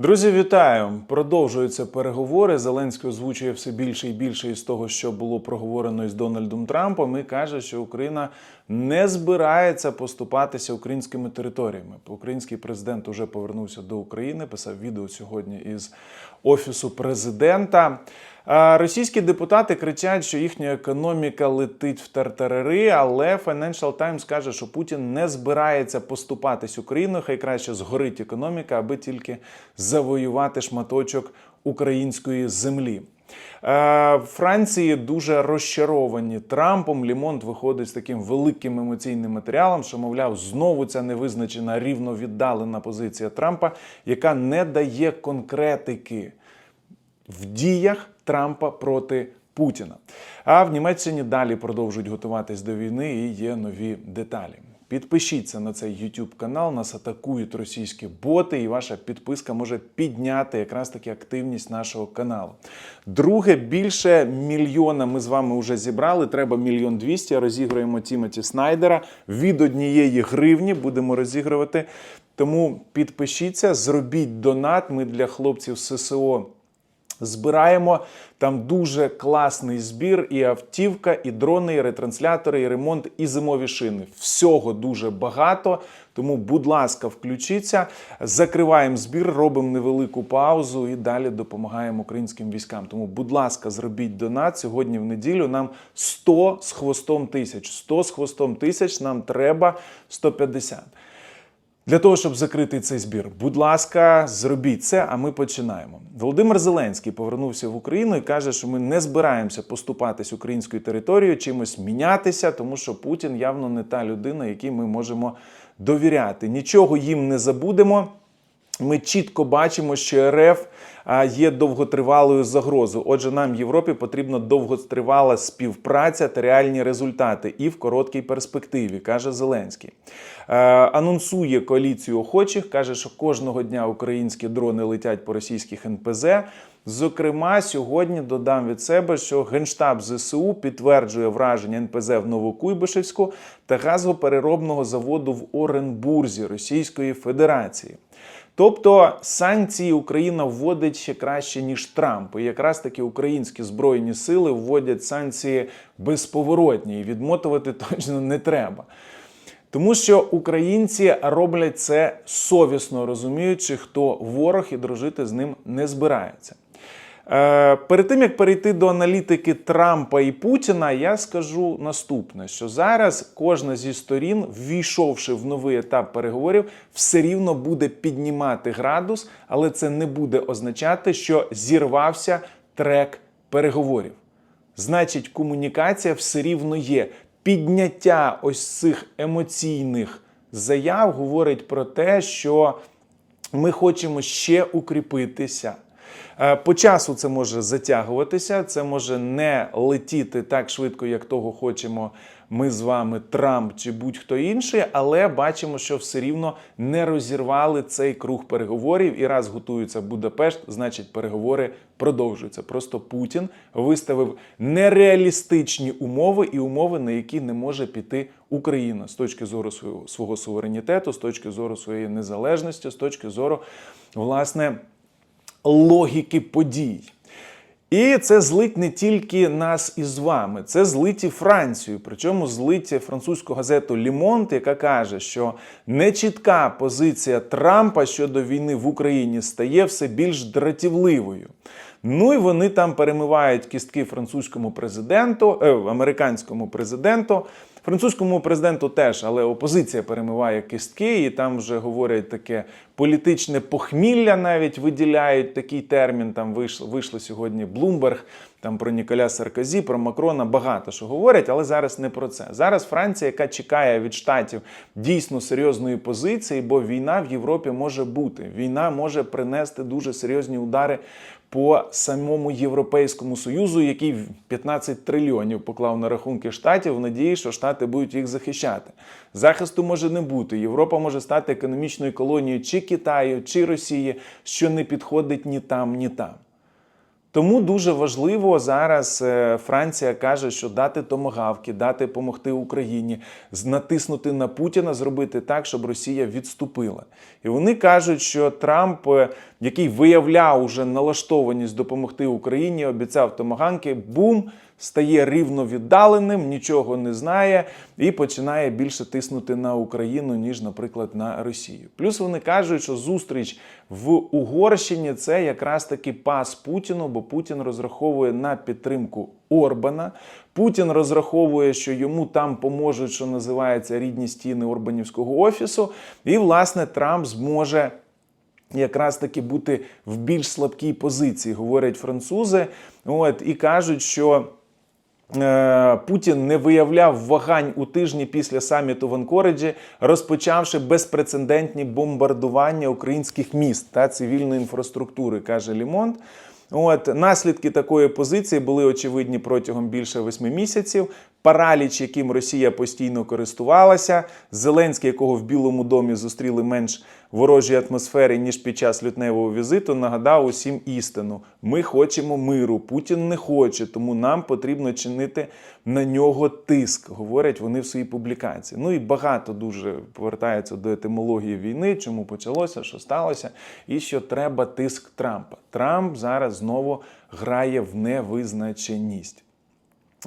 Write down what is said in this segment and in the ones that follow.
Друзі, вітаю! Продовжуються переговори. Зеленський озвучує все більше і більше із того, що було проговорено із Дональдом Трампом, і каже, що Україна не збирається поступатися українськими територіями. Український президент уже повернувся до України. Писав відео сьогодні із офісу президента. Російські депутати кричать, що їхня економіка летить в тартарари, але Financial Times каже, що Путін не збирається поступатись Україною. Хай краще згорить економіка, аби тільки завоювати шматочок української землі. Франції дуже розчаровані Трампом. Лімонт виходить з таким великим емоційним матеріалом, що мовляв, знову ця невизначена рівновіддалена позиція Трампа, яка не дає конкретики в діях Трампа проти Путіна. А в Німеччині далі продовжують готуватись до війни і є нові деталі. Підпишіться на цей YouTube канал, нас атакують російські боти, і ваша підписка може підняти якраз таки активність нашого каналу. Друге, більше мільйона ми з вами вже зібрали. Треба мільйон двісті. Розіграємо Тімоті Снайдера від однієї гривні. Будемо розігрувати. Тому підпишіться, зробіть донат. Ми для хлопців ССО збираємо. Там дуже класний збір, і автівка, і дрони, і ретранслятори, і ремонт, і зимові шини. Всього дуже багато. Тому, будь ласка, включіться, закриваємо збір, робимо невелику паузу і далі допомагаємо українським військам. Тому, будь ласка, зробіть донат. Сьогодні в неділю нам 100 з хвостом тисяч. 100 з хвостом тисяч нам треба 150. Для того, щоб закрити цей збір, будь ласка, зробіть це, а ми починаємо. Володимир Зеленський повернувся в Україну і каже, що ми не збираємося поступатись українською територією, чимось мінятися, тому що Путін явно не та людина, якій ми можемо довіряти. Нічого їм не забудемо. Ми чітко бачимо, що РФ є довготривалою загрозою. Отже, нам Європі потрібна довготривала співпраця та реальні результати і в короткій перспективі, каже Зеленський. Анонсує коаліцію охочих, каже, що кожного дня українські дрони летять по російських НПЗ. Зокрема, сьогодні додам від себе, що Генштаб ЗСУ підтверджує враження НПЗ в Новокуйбишевську та газопереробного заводу в Оренбурзі Російської Федерації. Тобто санкції Україна вводить ще краще ніж Трамп. І якраз таки українські збройні сили вводять санкції безповоротні, і відмотувати точно не треба. Тому що українці роблять це совісно розуміючи, хто ворог і дружити з ним не збирається. Е, Перед тим як перейти до аналітики Трампа і Путіна, я скажу наступне: що зараз кожна зі сторін, ввійшовши в новий етап переговорів, все рівно буде піднімати градус, але це не буде означати, що зірвався трек переговорів. Значить, комунікація все рівно є. Підняття ось цих емоційних заяв говорить про те, що ми хочемо ще укріпитися. Е, По часу це може затягуватися, це може не летіти так швидко, як того хочемо ми з вами, Трамп чи будь-хто інший, але бачимо, що все рівно не розірвали цей круг переговорів. І раз готується Будапешт, значить переговори продовжуються. Просто Путін виставив нереалістичні умови і умови, на які не може піти Україна з точки зору свого, суверенітету, з точки зору своєї незалежності, з точки зору власне логіки подій. І це злить не тільки нас із вами, це злить і Францію. Причому злить французьку газету Лімонт, яка каже, що нечітка позиція Трампа щодо війни в Україні стає все більш дратівливою. Ну і вони там перемивають кістки французькому президенту, е, американському президенту. Французькому президенту теж, але опозиція перемиває кістки, і там вже говорять таке політичне похмілля, навіть виділяють такий термін. Там вийшло, вийшло сьогодні Блумберг, там про Ніколя Саркозі, про Макрона багато що говорять, але зараз не про це. Зараз Франція, яка чекає від штатів дійсно серйозної позиції, бо війна в Європі може бути. Війна може принести дуже серйозні удари по самому Європейському Союзу, який 15 трильйонів поклав на рахунки штатів в надії, що штати будуть їх захищати. Захисту може не бути. Європа може стати економічною колонією чи Китаю, чи Росії, що не підходить ні там, ні там. Тому дуже важливо зараз е, Франція каже, що дати томагавки, дати допомогти Україні, натиснути на Путіна, зробити так, щоб Росія відступила. І вони кажуть, що Трамп, е, який виявляв уже налаштованість допомогти Україні, обіцяв томаганки, бум. Стає рівно віддаленим, нічого не знає і починає більше тиснути на Україну, ніж, наприклад, на Росію. Плюс вони кажуть, що зустріч в Угорщині це якраз таки пас Путіну, бо Путін розраховує на підтримку Орбана. Путін розраховує, що йому там поможуть, що називається рідні стіни Орбанівського офісу. І, власне, Трамп зможе якраз таки бути в більш слабкій позиції, говорять французи. От і кажуть, що. Е, Путін не виявляв вагань у тижні після саміту в Анкориджі, розпочавши безпрецедентні бомбардування українських міст та цивільної інфраструктури, каже Лімонт. От наслідки такої позиції були очевидні протягом більше восьми місяців. Параліч, яким Росія постійно користувалася, Зеленський, якого в Білому домі зустріли менш ворожій атмосфері ніж під час лютневого візиту, нагадав усім істину: ми хочемо миру, Путін не хоче, тому нам потрібно чинити на нього тиск. Говорять вони в своїй публікації. Ну і багато дуже повертається до етимології війни, чому почалося, що сталося, і що треба тиск Трампа. Трамп зараз знову грає в невизначеність.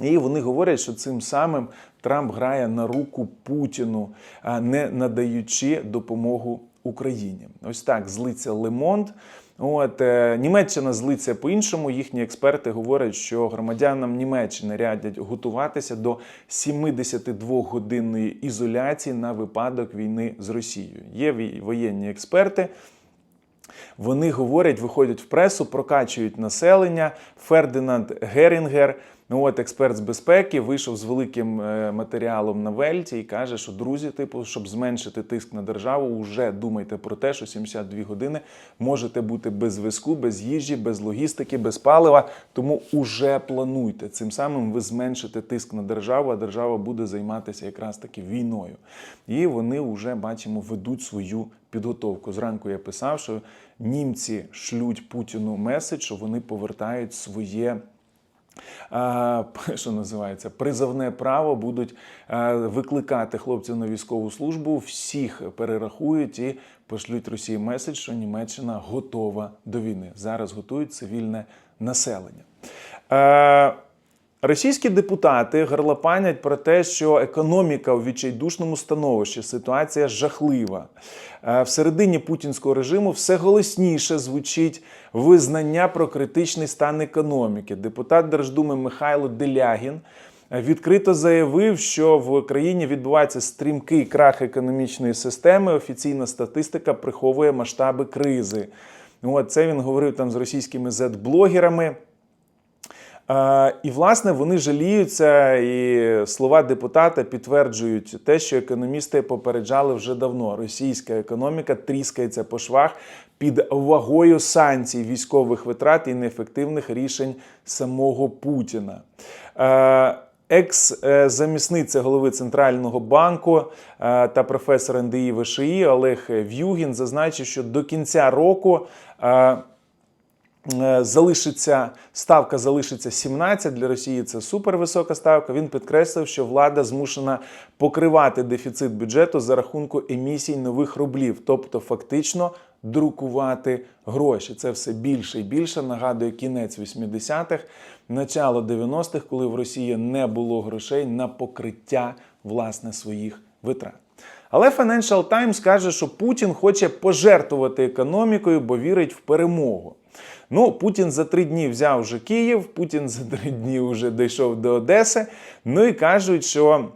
І вони говорять, що цим самим Трамп грає на руку Путіну, не надаючи допомогу Україні. Ось так злиться Лемонт. От е, Німеччина злиться по-іншому. Їхні експерти говорять, що громадянам Німеччини радять готуватися до 72-годинної ізоляції на випадок війни з Росією. Є воєнні експерти. Вони говорять, виходять в пресу, прокачують населення. Фердинанд Герінгер, ну от експерт з безпеки, вийшов з великим е, матеріалом на Вельті і каже, що друзі, типу, щоб зменшити тиск на державу, вже думайте про те, що 72 години можете бути без зв'язку, без їжі, без логістики, без палива. Тому уже плануйте. Цим самим ви зменшите тиск на державу, а держава буде займатися якраз таки війною. І вони вже бачимо ведуть свою підготовку. Зранку я писав, що німці шлють Путіну меседж, що вони повертають своє. Що називається призовне право будуть викликати хлопців на військову службу, всіх перерахують і пошлють Росії меседж, що Німеччина готова до війни. Зараз готують цивільне населення. Російські депутати гарлопанять про те, що економіка у відчайдушному становищі, ситуація жахлива. Е, Всередині путінського режиму все голосніше звучить визнання про критичний стан економіки. Депутат Держдуми Михайло Делягін відкрито заявив, що в країні відбувається стрімкий крах економічної системи. Офіційна статистика приховує масштаби кризи. От це він говорив там з російськими зет-блогерами. Е, І, власне, вони жаліються, і слова депутата підтверджують те, що економісти попереджали вже давно. Російська економіка тріскається по швах під вагою санкцій, військових витрат і неефективних рішень самого Путіна. Е, Екс-замісниця голови центрального банку е, та професор НДІ ВШІ Олег В'югін зазначив, що до кінця року. Е, залишиться ставка залишиться 17, Для Росії це супервисока ставка. Він підкреслив, що влада змушена покривати дефіцит бюджету за рахунку емісій нових рублів, тобто фактично друкувати гроші. Це все більше і більше. Нагадує кінець 80-х, начало 90-х, коли в Росії не було грошей на покриття власне своїх витрат. Але Financial Times каже, що Путін хоче пожертвувати економікою, бо вірить в перемогу. Ну, Путін за три дні взяв вже Київ, Путін за три дні вже дійшов до Одеси. Ну і кажуть, що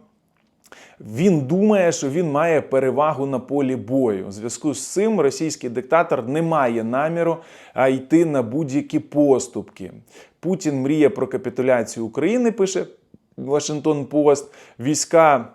він думає, що він має перевагу на полі бою. У зв'язку з цим російський диктатор не має наміру йти на будь-які поступки. Путін мріє про капітуляцію України, пише Вашингтон Пост. Війська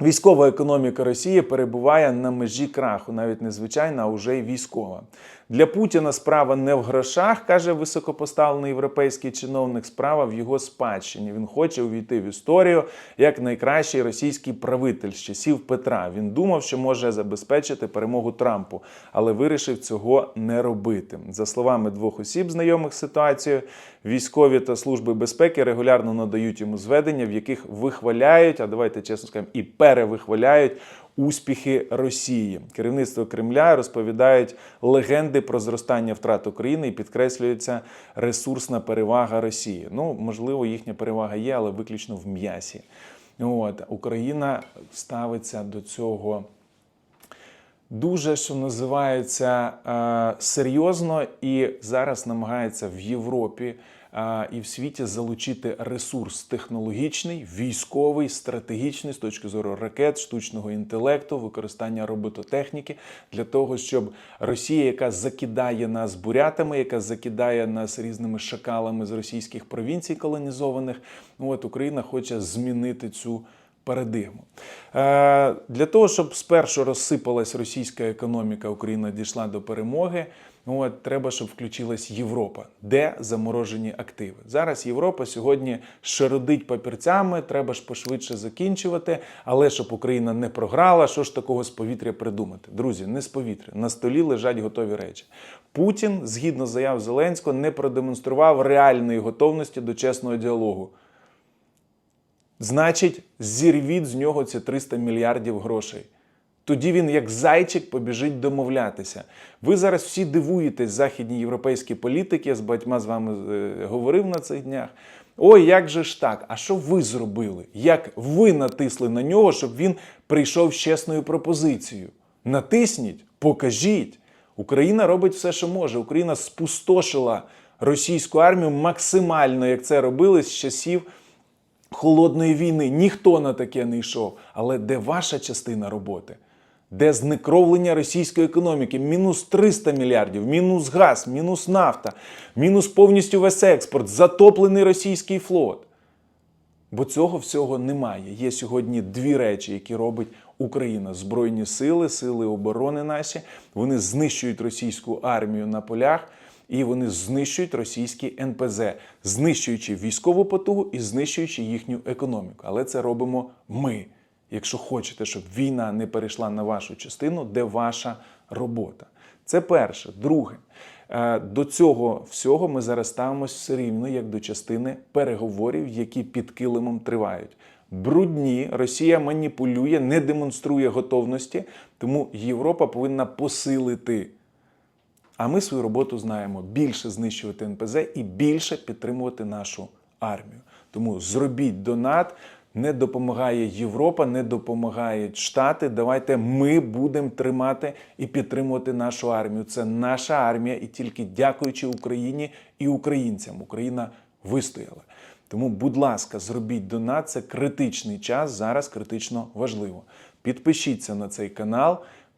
Військова економіка Росії перебуває на межі краху, навіть не звичайна, а вже й військова. Для Путіна справа не в грошах, каже високопоставлений європейський чиновник. Справа в його спадщині. Він хоче увійти в історію як найкращий російський правитель з часів Петра. Він думав, що може забезпечити перемогу Трампу, але вирішив цього не робити. За словами двох осіб, знайомих з ситуацією, військові та служби безпеки регулярно надають йому зведення, в яких вихваляють, а давайте чесно скажемо, і перевихваляють успіхи Росії. Керівництво Кремля розповідають легенди про зростання втрат України і підкреслюється ресурсна перевага Росії. Ну, можливо, їхня перевага є, але виключно в м'ясі. От Україна ставиться до цього дуже, що називається, е, серйозно і зараз намагається в Європі і в світі залучити ресурс технологічний, військовий, стратегічний з точки зору ракет, штучного інтелекту, використання робототехніки для того, щоб Росія, яка закидає нас бурятами, яка закидає нас різними шакалами з російських провінцій колонізованих, ну от Україна хоче змінити цю парадигму. Е, Для того, щоб спершу розсипалась російська економіка, Україна дійшла до перемоги. ну От, треба, щоб включилась Європа, де заморожені активи. Зараз Європа сьогодні шародить папірцями, треба ж пошвидше закінчувати. Але щоб Україна не програла, що ж такого з повітря придумати? Друзі, не з повітря. На столі лежать готові речі. Путін, згідно заяв Зеленського, не продемонстрував реальної готовності до чесного діалогу. Значить, зірвіть з нього ці 300 мільярдів грошей. Тоді він, як зайчик, побіжить домовлятися. Ви зараз всі дивуєтесь, західні європейські політики, я з багатьма з вами е, говорив на цих днях. Ой, як же ж так? А що ви зробили? Як ви натисли на нього, щоб він прийшов з чесною пропозицією? Натисніть, покажіть. Україна робить все, що може. Україна спустошила російську армію максимально, як це робили з часів холодної війни. Ніхто на таке не йшов. Але де ваша частина роботи? Де знекровлення російської економіки? Мінус 300 мільярдів, мінус газ, мінус нафта, мінус повністю весь експорт, затоплений російський флот. Бо цього всього немає. Є сьогодні дві речі, які робить Україна: Збройні сили, сили оборони наші. Вони знищують російську армію на полях. І вони знищують російські НПЗ, знищуючи військову потугу і знищуючи їхню економіку. Але це робимо ми. Якщо хочете, щоб війна не перейшла на вашу частину, де ваша робота? Це перше. Друге, е, до цього всього ми зараз ставимося все рівно як до частини переговорів, які під килимом тривають. Брудні, Росія маніпулює, не демонструє готовності, тому Європа повинна посилити. А ми свою роботу знаємо більше знищувати НПЗ і більше підтримувати нашу армію. Тому зробіть донат. Не допомагає Європа, не допомагають Штати. Давайте ми будемо тримати і підтримувати нашу армію. Це наша армія, і тільки дякуючи Україні і українцям, Україна вистояла. Тому, будь ласка, зробіть донат. Це критичний час. Зараз критично важливо. Підпишіться на цей канал,